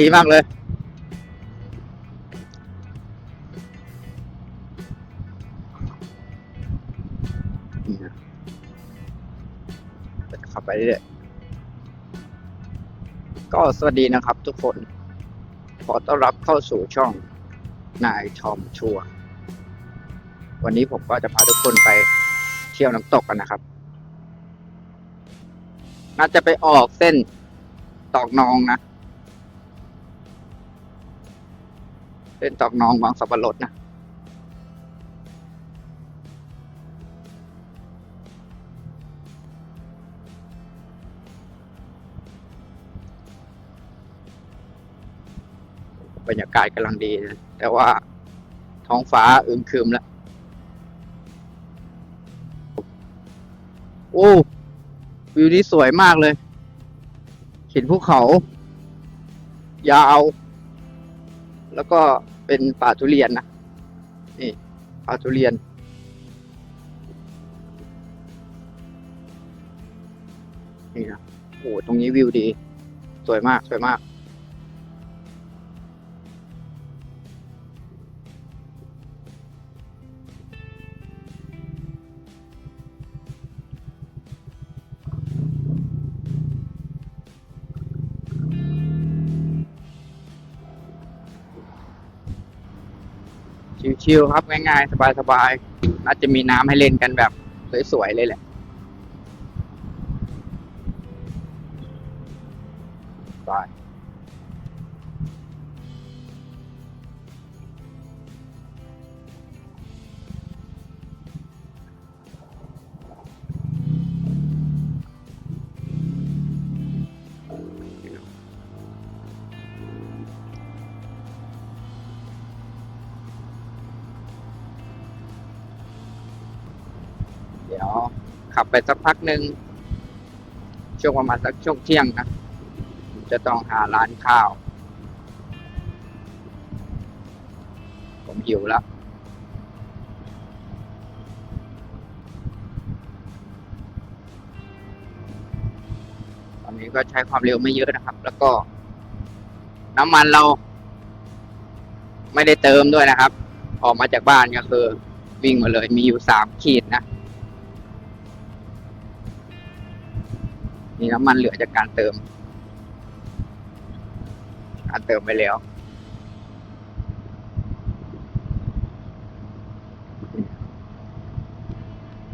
ดีมากเลยดีนะจะขับไปเรื่อยก็สวัสดีนะครับทุกคน ขอต้อนรับเข้าสู่ช่องนายทอมชัว วันนี้ผมก็จะพาทุกคนไปเที่ยวน้ำตกกันนะครับ น่าจะไปออกเส้นตอกนองนะ เส้นตอกนองบางสับปะรดนะบรรยากาศกำลังดีนะแต่ว่าท้องฟ้าอึมครึมแล้ว โอ้ วิวนี้สวยมากเลย เห็นภูเขา ยาว แล้วก็เป็นป่าทุเรียนนะนี่ป่าทุเรียน นี่นะโอ้ตรงนี้วิวดี สวยมากสวยมาก ชิวๆครับง่ายๆ สบายๆน่าจะมีน้ำให้เล่นกันแบบสวยๆเลยแหละ ไปสักพักหนึ่งช่วงประมาณสักช่วงเที่ยงนะจะต้องหาร้านข้าว ผมหิวแล้วตอนนี้ก็ใช้ความเร็วไม่เยอะนะครับ แล้วก็ น้ำมันเรา ไม่ได้เติมด้วยนะครับ ออกมาจากบ้านก็คือ วิ่งมาเลยมีอยู่สามขีดนะ มีน้ำมันเหลือจากการเติมการเติมไปแล้ว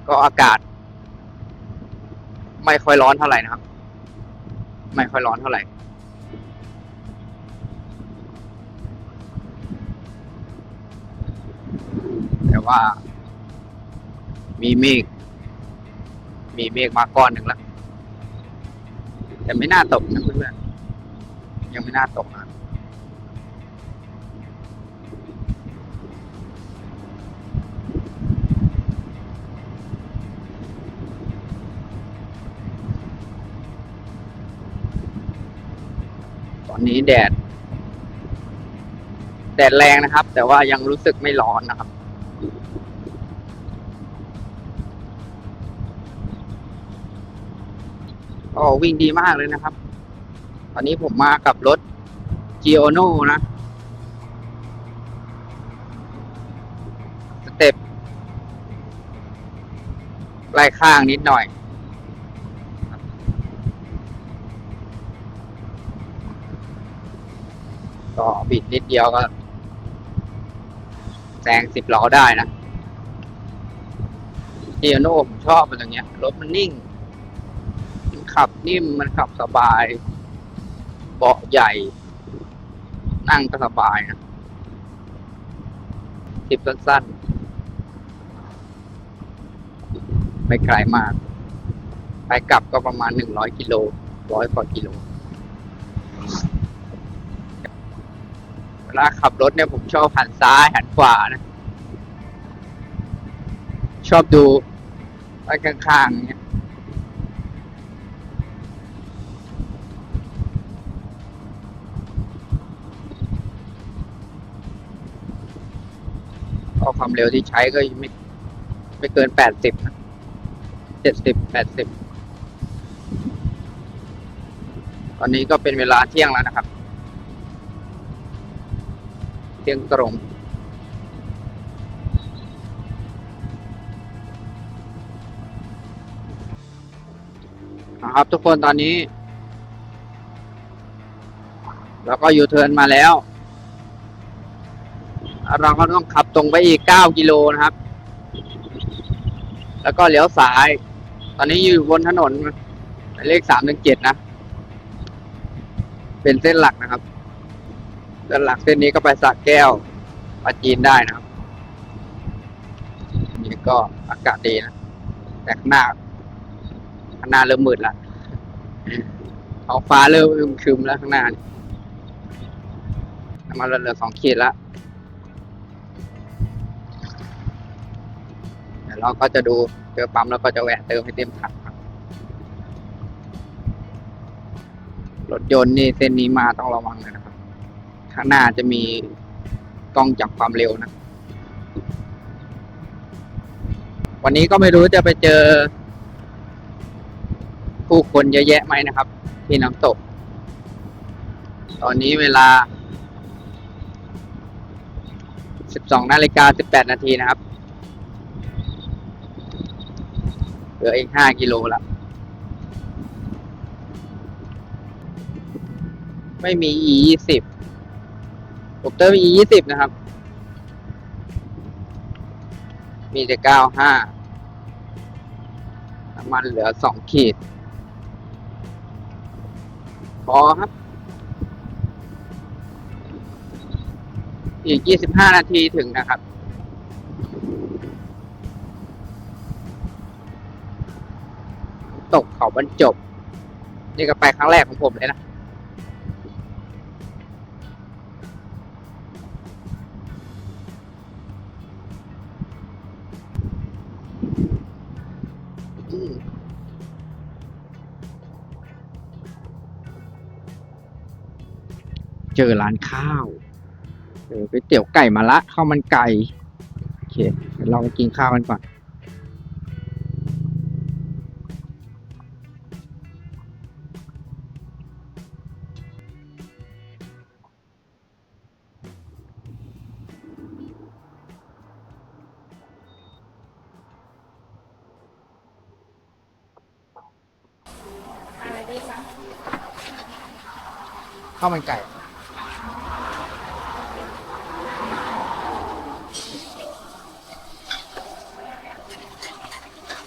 ก็อากาศ ไม่ค่อยร้อนเท่าไหร่นะครับ ไม่ค่อยร้อนเท่าไหร่ แต่ว่า มีเมฆมีเมฆมาก้อนหนึ่งแล้ว แต่ไม่น่าตกนะเพื่อนๆยังไม่น่าตกนะตอนนี้แดด แดดแรงนะครับ แต่ว่ายังรู้สึกไม่ร้อนนะครับ ก็วิ่งดีมากเลยนะครับ ตอนนี้ผมมากับรถ g i o n o นะ สเต็ปไล่ข้างนิดหน่อย ก็บิดนิดเดียวก็แซงสิบล้อได้นะ g i o n o ผมชอบมันอย่างเงี้ย รถมันนิ่ง ขับนิ่มมันขับสบาย เบาะใหญ่ นั่งก็สบายนะทริปสั้นๆ ไม่ไกลมาก ไปกลับก็ประมาณหนึ่งร้อยกิโลร้อยกว่ากิโลเวลาขับรถเนี่ยผมชอบหันซ้ายหันขวานะ ชอบดูไปข้างๆเนี่ย ความเร็วที่ใช้ก็ไม่ไม่เกินแปดสิบเจ็ดสิบแปดสิบก็อนนี้ก็เป็นเวลาเที่ยงแล้วนะครับ เที่ยงตรงนะครับทุกคนตอนนี้เราก็ยูเทิร์นมาแล้ว เราก็ต้องขับตรงไปอีก 9 กิโลนะครับ แล้วก็เลี้ยวซ้าย ตอนนี้อยู่บนถนนเลขสามถึงเจ็ดนะ เป็นเส้นหลักนะครับ เส้นหลักเส้นนี้ก็ไปสักแก้วปาจีนได้นะครับ นี่ก็อากาศดีนะ แต่ข้างหน้าข้างหน้าเริ่มมืดละท้องฟ้าเริ่มคึมแล้วข้างหน้านี่มันเหลือสองขีดละ ดี๋ยวเราก็จะดูเจอปั๊มแล้วก็จะแวะเติมให้เต็มถังครับรถยนต์นี่เส้นนี้มาต้องระวังเลยนะครับ ข้างหน้าจะมีกล้องจับความเร็วนะ วันนี้ก็ไม่รู้จะไปเจอ ผู้คนเยอะแยะไหมนะครับ ที่น้ำตก ตอนนี้เวลา 12นาฬิกา18นาทีนะครับ เห ลืออีก5กิโลละไม่มี e 20ผมเติม e 20นะครับ มีแต่95น้ำมันเหลือ2ขีด พอครับ อีก25นาทีถึงนะครับ เขาบรรจบ นี่ก็ไปครั้งแรกของผมเลยนะเจอร้านข้าวเจอก๋วยเตี๋ยวไก่มาละข้าวมันไก่ โอเคเดี๋ยวเราไปกินข้าวกันก่อน ข้าวมันไก่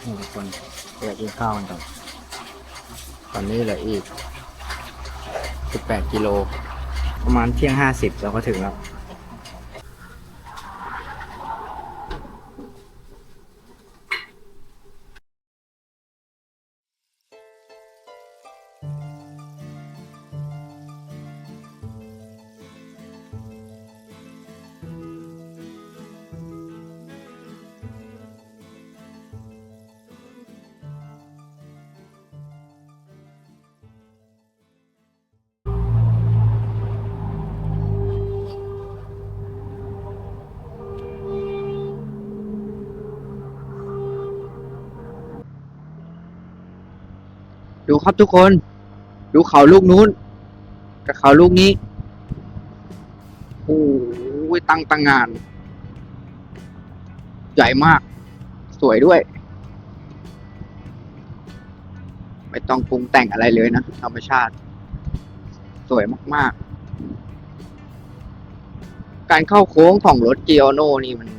นี่ทุกคนเดี๋ยวกินข้าวกันก่อนตอนนี้เหลืออีก 18 กิโล ประมาณเที่ยง 50 เราก็ถึงแล้ว ดูครับทุกคน ดูเขาลูกนู้น กับเขาลูกนี้ โอ้ยตั้งตั้งงาน ใหญ่มาก สวยด้วย ไม่ต้องปรุงแต่งอะไรเลยนะ ธรรมชาติ สวยมาก ๆ การเข้าโค้งของรถเกียวโนนี่มัน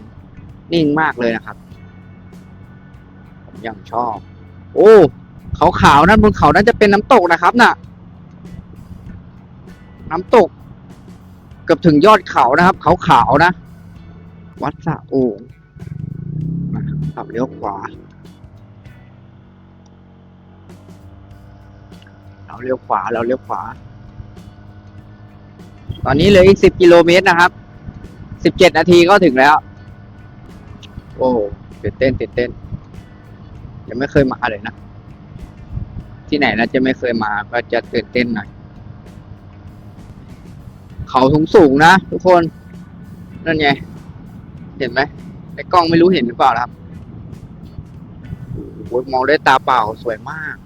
นิ่งมากเลยนะครับ ผมยังชอบ โอ้ ขาขาวๆนั่นบนเขานั้นจะเป็นน้ำตกนะครับน่ะ น้ำตก เกือบถึงยอดเขานะครับเขาขาวๆนะ วัดสะโองขับเลี้ยวขวาเราเลี้ยวขวาเราเลี้ยวขวา ตอนนี้เหลืออีกสิบกิโลเมตรนะครับสิบเจ็ดนาทีก็ถึงแล้ว โอ้ตื่นเต้นตื่นเต้นยังไม่เคยมาเลยนะ ที่ไหนนะจะไม่เคยมาก็จะตื่นเต้นหน่อย เขาสูงสูงนะทุกคน นั่นไง เห็นไหมในกล้องไม่รู้เห็นหรือเปล่าครับโอ้โหมองด้วยตาเปล่าสวยมาก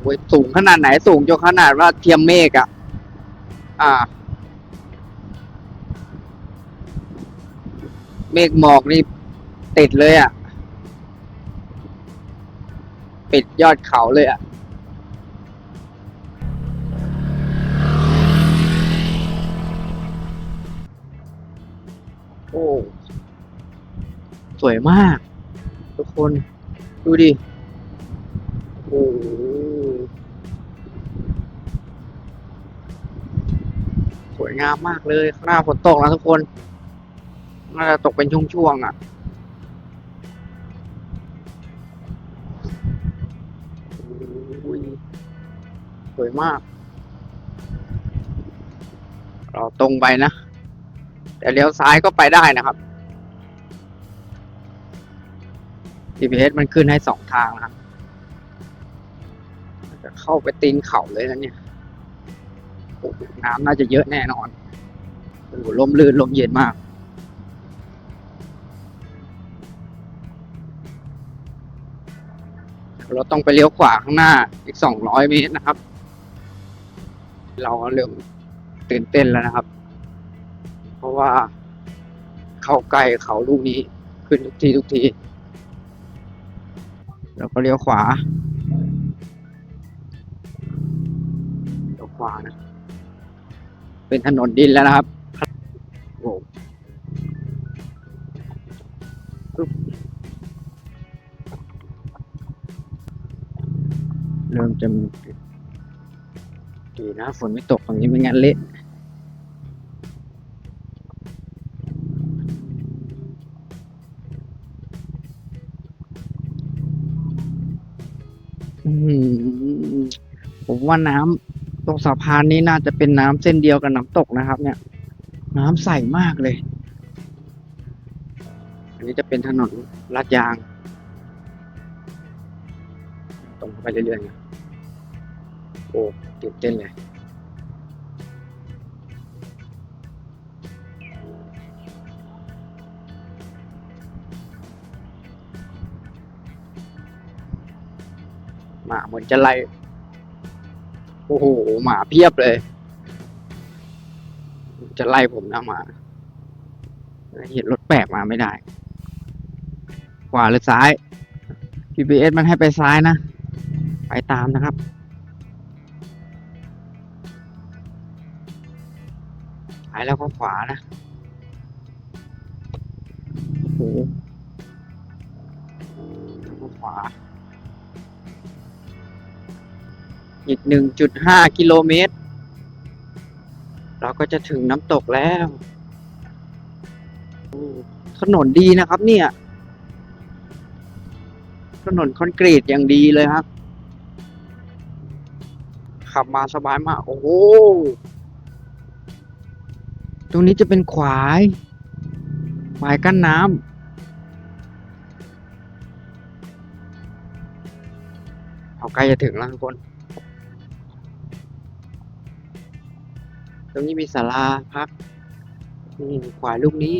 โอ้ยสูงขนาดไหนสูงจนขนาดว่าเทียมเมฆอะอ่า เมฆหมอกนี่ติดเลยอะ ปิดยอดเขาเลยอะ โอ้ สวยมาก ทุกคน ดูดิ โอ้โหสวยงามมากเลย ข้างหน้าฝนตกแล้วทุกคน น่าจะตกเป็นช่วงๆอะ สวยมาก เราตรงไปนะ แต่เลี้ยวซ้ายก็ไปได้นะครับ GPS มันขึ้นให้สองทางนะครับจะเข้าไปตีนเขาเลยนะเนี่ยน้ำน่าจะเยอะแน่นอนโอ้โหลมลื่นลมเย็นมากเราต้องไปเลี้ยวขวาข้างหน้าอีกสองร้อยเมตรนะครับ เราเริ่มตื่นเต้นแล้วนะครับ เพราะว่าเข้าใกล้เขาลูกนี้ขึ้นทุกทีทุกทีเราก็เลี้ยวขวาเลี้ยวขวานะ เป็นถนนดินแล้วนะครับโอ้ปึ๊บเริ่มจะมี ดีนะฝนไม่ตกฝั่งนี้ไม่งั้นเละผมว่าน้ำตรงสะพานนี้น่าจะเป็นน้ำเส้นเดียวกับน้ำตกนะครับ เนี่ย น้ำใสมากเลย อันนี้จะเป็นถนนลาดยาง ตรงไปเรื่อยๆโอ้ ตื่นเต้นเลยหมาเหมือนจะไล่ โอ้โห หมาเพียบเลย จะไล่ผมนะหมา เห็นรถแปลกมาไม่ได้ ขวาหรือซ้าย GPS มันให้ไปซ้ายนะ ไปตามนะครับายแล้วก็ขวานะโอ้โหแล้วก็ขวา อีกหนึ่งจุดห้ากิโลเมตร เราก็จะถึงน้ำตกแล้วโอ้ถนนดีนะครับ เนี่ย ถนนคอนกรีตอย่างดีเลยครับ ขับมาสบายมาก โอ้โห ตรงนี้จะเป็นขวายขวายกั้นน้ำเอาใกล้จะถึงแล้วทุกคน ตรงนี้มีศาลาพักนี่ขวายลูกนี้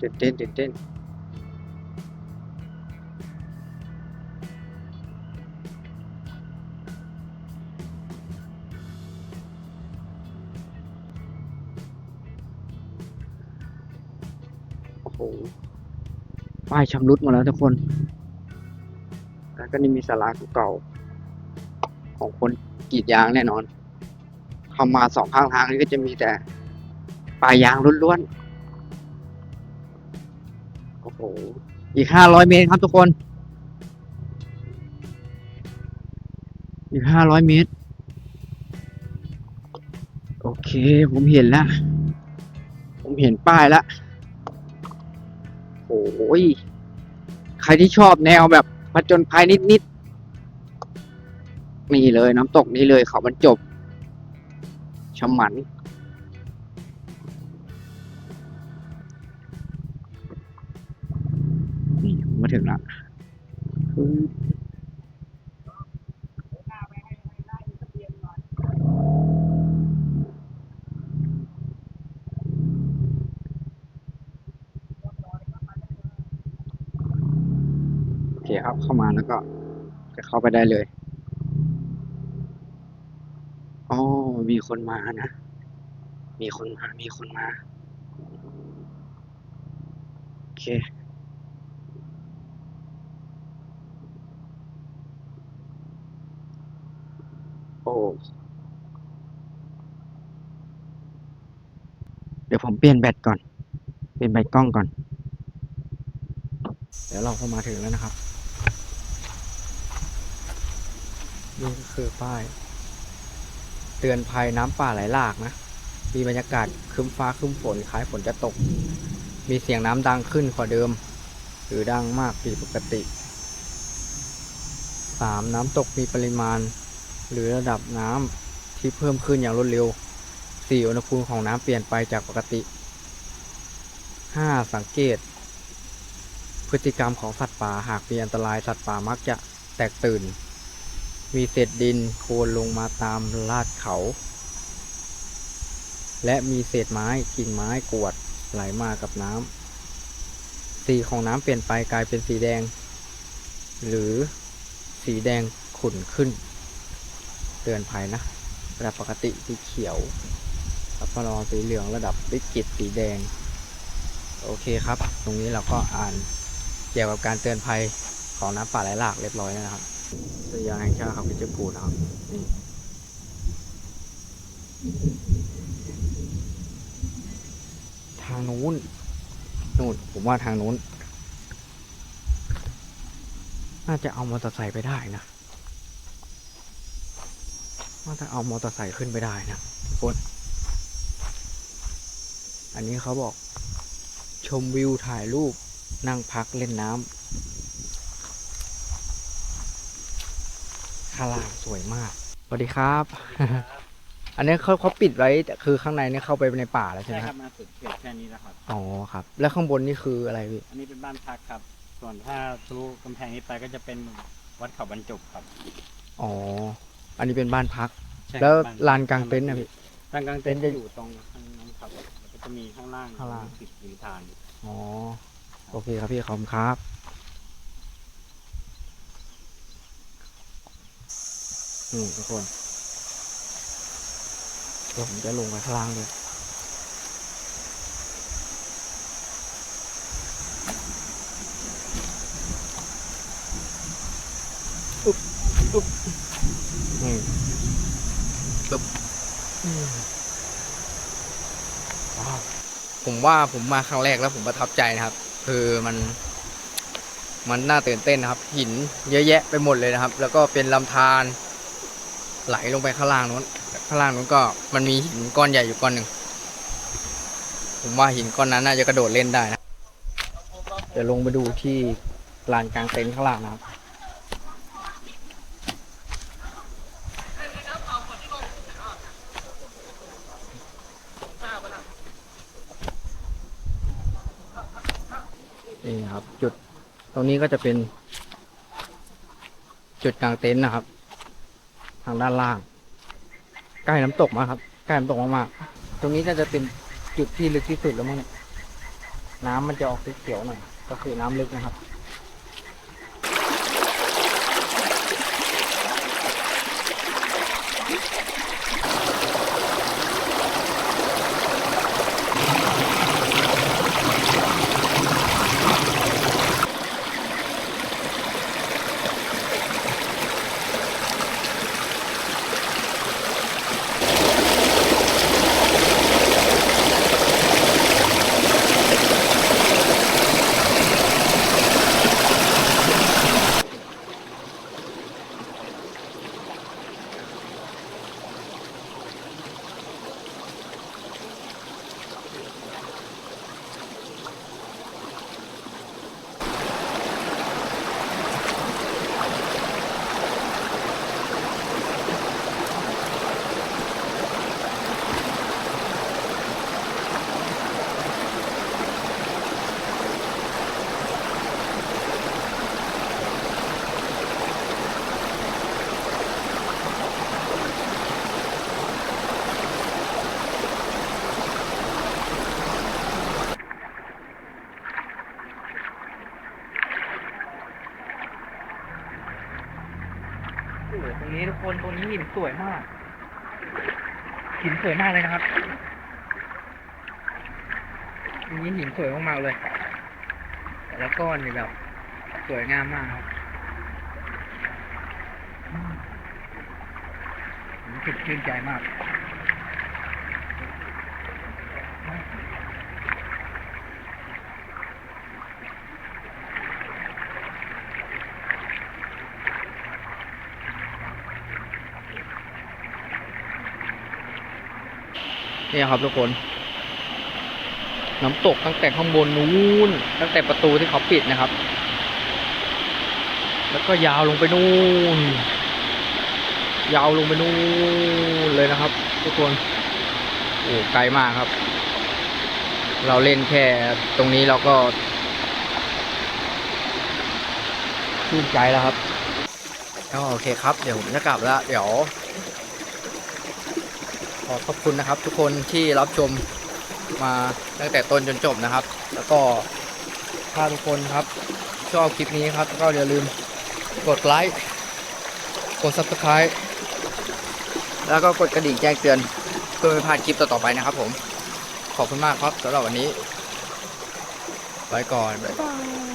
ตื่นเต้นตื่นเต้น ป้ายชำรุดหมดแล้วทุกคน แล้วก็นี่มีศาลาเก่าของคนกรีดยางแน่นอน เข้ามาสองข้างทางนี้ก็จะมีแต่ป่ายางล้วนๆ โอ้โห อีกห้าร้อยเมตรครับทุกคน อีกห้าร้อยเมตร โอเค ผมเห็นแล้ว ผมเห็นป้ายแล้ว ใครที่ชอบแนวแบบผจญภัยนิดๆนี่เลยน้ำตกนี้เลยเขาบรรจบชมัน เข้ามาแล้วก็จะเข้าไปได้เลย อ๋อ มีคนมานะ มีคนมา มีคนมา โอเค โอ้ เดี๋ยวผมเปลี่ยนแบตก่อน เปลี่ยนแบตกล้องก่อน เดี๋ยวเราก็มาถึงแล้วนะครับ นี่ก็คือป้าย เตือนภัยน้ำป่าไหลหลากนะ มีบรรยากาศครึ้มฟ้าครึ้มฝนคล้ายฝนจะตก มีเสียงน้ำดังขึ้นกว่าเดิม หรือดังมากผิดปกติ 3. น้ำตกมีปริมาณ หรือระดับน้ำที่เพิ่มขึ้นอย่างรวดเร็ว 4. อุณหภูมิของน้ำเปลี่ยนไปจากปกติ 5. สังเกต พฤติกรรมของสัตว์ป่าหากมีอันตรายสัตว์ป่ามักจะแตกตื่น มีเศษดินโคลนลงมาตามลาดเขา และมีเศษไม้กิ่งไม้กวดไหลมากับน้ำสีของน้ำเปลี่ยนไปกลายเป็นสีแดง หรือสีแดงขุ่นขึ้น เตือนภัยนะระดับปกติสีเขียวสับปะรอสีเหลืองระดับวิกฤตสีแดง โอเคครับ ตรงนี้เราก็อ่านเกี่ยวกับการเตือนภัยของน้ำป่าไหลหลากเรียบร้อยแล้วนะครับ อุทยาแห่งชาติเขาพิจิตรภูนะครับนี่ทางนู้นนู่นผมว่าทางนู้น น่าจะเอามอเตอร์ไซค์ไปได้นะน่าจะเอามอเตอร์ไซค์ขึ้นไปได้นะทุกคน อันนี้เขาบอกชมวิวถ่ายรูปนั่งพักเล่นน้ำางล่างสวยมากสวัสดีครับ อันนี้เขาเขาปิดไว้แต่คือข้างในเนี่ยเข้าไปในป่าแล้วใช่ไหใช่มคครัรับบมาสุดเขตแค่นี้แล้วครับ อ๋อครับ แล้วข้างบนนี่คืออะไรพี่อันนี้เป็นบ้านพักครับ ส่วนถ้าทะลุกำแพงนี้ไปก็จะเป็นวัดเขาบรรจบครับอ๋ออันนี้เป็นบ้านพัก ใช่แล้วบ้ลานกลางเต็นท์นะพี่ ลานกลางเต็นท์จะอยู่ตรงข้างนั้นครับแล้วก็จะมีข้างล่างข้างล่าง ติดริมทาง อ๋อโอเคครับพี่ขอบคุณครับ นี่ทุกคนเดี๋ยวผมจะลงไปข้างล่างเลยอุ๊บอุ๊บนี่ปึ๊บอืมว้าวผมว่าผมมาครั้งแรกแล้วผมประทับใจนะครับ คือมัน มันน่าตื่นเต้นนะครับ หินเยอะแยะไปหมดเลยนะครับ แล้วก็เป็นลำธาร ไหลลงไปข้างล่างนู้น ข้างล่างนู้นก็มันมีหินก้อนใหญ่อยู่ก้อนหนึ่ง ผมว่าหินก้อนนั้นน่าจะกระโดดเล่นได้นะ เดี๋ยวลงไปดูที่ลานกลางเต็นท์ข้างล่างนะครับนี่ครับ จุดตรงนี้ก็จะเป็น จุดกลางเต็นท์นะครับ ทางด้านล่าง ใกล้น้ำตกมากครับใกล้น้ำตกมากๆตรงนี้น่าจะเป็นจุดที่ลึกที่สุดแล้วมั้งเนี่ยน้ำมันจะออกสีเขียวหน่อยก็คือน้ำลึกนะครับ หินสวยมาก หินสวยมากเลยนะครับนี้หินสวยมากๆเลย แต่ละก้อนนี่แบบสวยงามมากครับผมรู้สึกชื่นใจมาก นี่ครับทุกคน น้ำตกตั้งแต่ข้างบนนู้น ตั้งแต่ประตูที่เขาปิดนะครับ แล้วก็ยาวลงไปนู่น ยาวลงไปนู่นเลยนะครับ ทุกคน โอ้ไกลมากครับ เราเล่นแค่ตรงนี้เราก็ชื่นใจแล้วครับโอเคครับ เดี๋ยวผมจะกลับแล้ว เดี๋ยว อขอบคุณนะครับ ทุกคนที่รับชมมาตั้งแต่ต้นจนจบนะครับ แล้วก็ถ้าทุกคนครับชอบคลิปนี้ครับ ก็อย่าลืมกดไลค์กด subscribe แล้วก็กดกระดิ่งแจ้งเตือนเพื่อไม่พลาดคลิปต่อๆไปนะครับผม ขอบคุณมากครับสำหรับวันนี้ ไปก่อนบ๊ายบาย